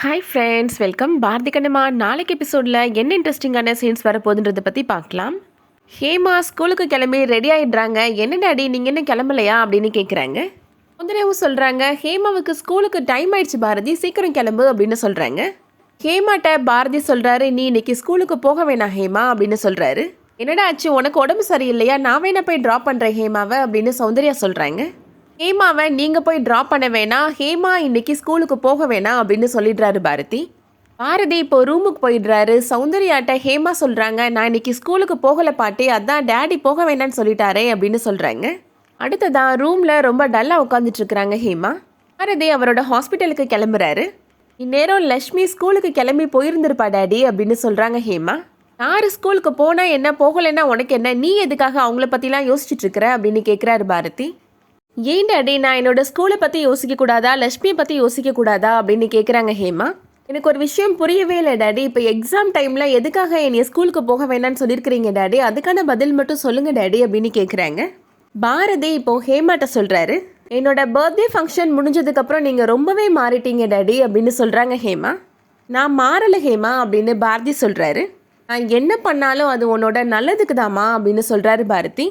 Hi friends welcome Bharathi Kannamma நாளைக்கு எபிசோடில் என்ன இன்ட்ரெஸ்டிங்கான சீன்ஸ் வரப்போகுதுன்றதை பற்றி பார்க்கலாம். ஹேமா ஸ்கூலுக்கு கிளம்பி ரெடி ஆகிடுறாங்க என்ன அடி நீங்கள் என்ன கிளம்பலையா அப்படின்னு கேட்குறாங்க முந்திரவும் சொல்கிறாங்க ஹேமாவுக்கு ஸ்கூலுக்கு டைம் ஆயிடுச்சு பாரதி சீக்கிரம் கிளம்பு அப்படின்னு சொல்கிறாங்க ஹேமாட்ட பாரதி சொல்கிறாரு நீ இன்னைக்கு ஸ்கூலுக்கு போக வேணாம் ஹேமா அப்படின்னு சொல்கிறாரு என்னடா ஆச்சு உனக்கு உடம்பு சரியில்லையா? நான் வேணா போய் ட்ராப் பண்ணுறேன் ஹேமாவை அப்படின்னு சௌந்தர்யா சொல்கிறாங்க ஹேமாவை நீங்கள் போய் ட்ராப் பண்ண வேணாம் ஹேமா இன்னைக்கு ஸ்கூலுக்கு போக வேணாம் அப்படின்னு சொல்லிடுறாரு பாரதி. பாரதி இப்போ ரூமுக்கு போயிடுறாரு. சௌந்தர்யாட்ட ஹேமா சொல்கிறாங்க நான் இன்னைக்கு ஸ்கூலுக்கு போகலை பாட்டி அதான் டேடி போக வேணாம்னு சொல்லிட்டாரே அப்படின்னு சொல்கிறாங்க அடுத்ததான் ரூமில் ரொம்ப டல்லாக உட்காந்துட்ருக்குறாங்க ஹேமா. பாரதி அவரோட ஹாஸ்பிட்டலுக்கு கிளம்புறாரு. இந்நேரம் லக்ஷ்மி ஸ்கூலுக்கு கிளம்பி போயிருந்திருப்பா டேடி அப்படின்னு சொல்கிறாங்க ஹேமா. யார் ஸ்கூலுக்கு போனால் என்ன போகலைன்னா உனக்கு என்ன? நீ எதுக்காக அவங்கள பற்றிலாம் யோசிச்சுட்ருக்குற அப்படின்னு கேட்குறாரு பாரதி. ஏன் டாடி நான் என்னோட ஸ்கூலை பற்றி யோசிக்க கூடாதா? லக்ஷ்மியை பற்றி யோசிக்க கூடாதா? அப்படின்னு கேட்குறாங்க ஹேமா. எனக்கு ஒரு விஷயம் புரியவே இல்லை டாடி. இப்போ எக்ஸாம் டைமில் எதுக்காக என்னைய ஸ்கூலுக்கு போக வேணாம்னு சொல்லியிருக்கிறீங்க டாடி? அதுக்கான பதில் மட்டும் சொல்லுங்கள் டேடி அப்படின்னு கேட்குறாங்க பாரதி இப்போ ஹேமாட்ட சொல்கிறாரு என்னோட பர்த்டே ஃபங்க்ஷன் முடிஞ்சதுக்கப்புறம் நீங்கள் ரொம்பவே மாறிட்டீங்க டாடி அப்படின்னு சொல்கிறாங்க ஹேமா. நான் மாறலை ஹேமா அப்படின்னு பாரதி சொல்கிறாரு நான் என்ன பண்ணாலும் அது உன்னோட நல்லதுக்கு தாமா அப்படின்னு சொல்கிறாரு பாரதி.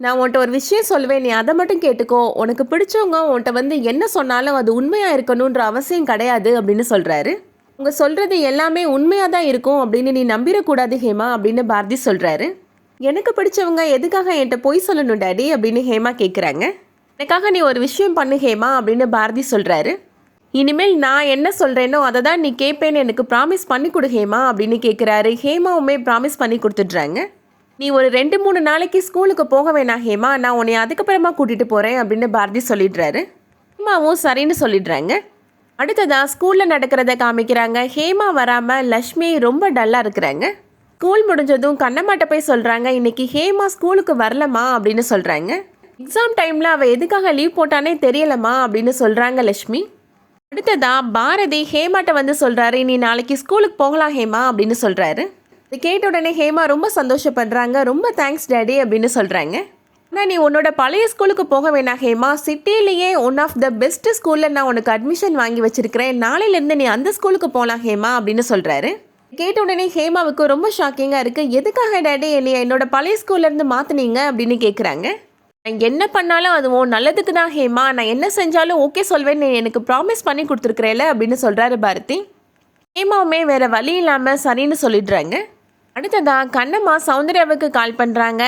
நான் உன்கிட்ட ஒரு விஷயம் சொல்லுவேன் நீ அதை மட்டும் கேட்டுக்கோ. உனக்கு பிடிச்சவங்க உன்கிட்ட வந்து என்ன சொன்னாலும் அது உண்மையாக இருக்கணுன்ற அவசியம் கிடையாது அப்படின்னு சொல்கிறாரு உங்கள் சொல்கிறது எல்லாமே உண்மையாக தான் இருக்கும் அப்படின்னு நீ நம்பிடக்கூடாது ஹேமா அப்படின்னு பாரதி சொல்கிறாரு எனக்கு பிடிச்சவங்க எதுக்காக என்கிட்ட பொய் சொல்லணும் டாடி? அப்படின்னு ஹேமா கேட்குறாங்க எனக்காக நீ ஒரு விஷயம் பண்ணு ஹேமா அப்படின்னு பாரதி சொல்கிறாரு இனிமேல் நான் என்ன சொல்கிறேனோ அதை தான் நீ கேட்பேன்னு எனக்கு ப்ராமிஸ் பண்ணி கொடு ஹேமா அப்படின்னு கேட்குறாரு ஹேமாவுமே ப்ராமிஸ் பண்ணி கொடுத்துட்றாங்க. நீ ஒரு ரெண்டு மூணு நாளைக்கு ஸ்கூலுக்கு போக வேணாம் ஹேமா. நான் உன்னை அதுக்கப்புறமா கூட்டிகிட்டு போகிறேன் அப்படின்னு பாரதி சொல்லிடுறாரு. அம்மாவும் சரின்னு சொல்லிடுறாங்க. அடுத்ததா ஸ்கூலில் நடக்கிறத காமிக்கிறாங்க. ஹேமா வராமல் லக்ஷ்மி ரொம்ப டல்லாக இருக்கிறாங்க. ஸ்கூல் முடிஞ்சதும் கண்ணம்மாட்ட போய் சொல்கிறாங்க இன்னைக்கு ஹேமா ஸ்கூலுக்கு வரலம்மா அப்படின்னு சொல்கிறாங்க எக்ஸாம் டைமில் அவள் எதுக்காக லீவ் போட்டானே தெரியலம்மா அப்படின்னு சொல்கிறாங்க லக்ஷ்மி. அடுத்ததாக பாரதி ஹேமாட்ட வந்து சொல்கிறாரு நீ நாளைக்கு ஸ்கூலுக்கு போகலாம் ஹேமா அப்படின்னு சொல்கிறாரு இது கேட்ட உடனே ஹேமா ரொம்ப சந்தோஷப்படுறாங்க. ரொம்ப தேங்க்ஸ் டேடி அப்படின்னு சொல்கிறாங்க ஆனால் நீ உன்னோட பழைய ஸ்கூலுக்கு போக வேணாம் ஹேமா. சிட்டிலேயே ஒன் ஆஃப் த பெஸ்ட் ஸ்கூலில் நான் உனக்கு அட்மிஷன் வாங்கி வச்சிருக்கிறேன். நாளையிலேருந்து நீ அந்த ஸ்கூலுக்கு போகலாம் ஹேமா அப்படின்னு சொல்கிறாரு கேட்ட உடனே ஹேமாவுக்கு ரொம்ப ஷாக்கிங்காக இருக்குது எதுக்காக டேடி என்னை என்னோட பழைய ஸ்கூல்லேருந்து மாற்றினீங்க அப்படின்னு கேட்குறாங்க நான் என்ன பண்ணாலும் அது உன் நல்லதுக்கு தான் ஹேமா. நான் என்ன செஞ்சாலும் ஓகே சொல்வேன் நீ எனக்கு ப்ராமிஸ் பண்ணி கொடுத்துருக்குறேல அப்படின்னு சொல்கிறாரு பாரதி. ஹேமாவுமே வேறு வழி இல்லாமல் சரின்னு சொல்லிடுறாங்க. அடுத்ததா கண்ணம்மா சௌந்தர்யாவுக்கு கால் பண்ணுறாங்க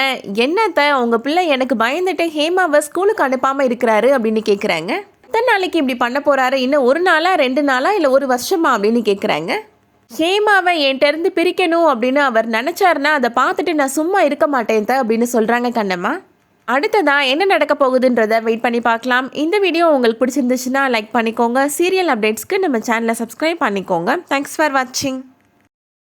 என்னத்தை உங்கள் பிள்ளை எனக்கு பயந்துட்டு ஹேமாவை ஸ்கூலுக்கு அனுப்பாமல் இருக்கிறாரு அப்படின்னு கேட்குறாங்க எத்தனை நாளைக்கு இப்படி பண்ண போகிறாரு இன்னும் ஒரு நாளா ரெண்டு நாளா இல்லை ஒரு வருஷமா அப்படின்னு கேட்குறாங்க ஹேமாவை என்கிட்டருந்து பிரிக்கணும் அப்படின்னு அவர் நினச்சாருன்னா அதை பார்த்துட்டு நான் சும்மா இருக்க மாட்டேன் த அப்படின்னு சொல்கிறாங்க கண்ணம்மா. அடுத்ததா என்ன நடக்க போகுதுன்றதை வெயிட் பண்ணி பார்க்கலாம். இந்த வீடியோ உங்களுக்கு பிடிச்சிருந்துச்சுன்னா லைக் பண்ணிக்கோங்க. சீரியல் அப்டேட்ஸ்க்கு நம்ம சேனலை சப்ஸ்கிரைப் பண்ணிக்கோங்க. தேங்க்ஸ் ஃபார் வாட்சிங்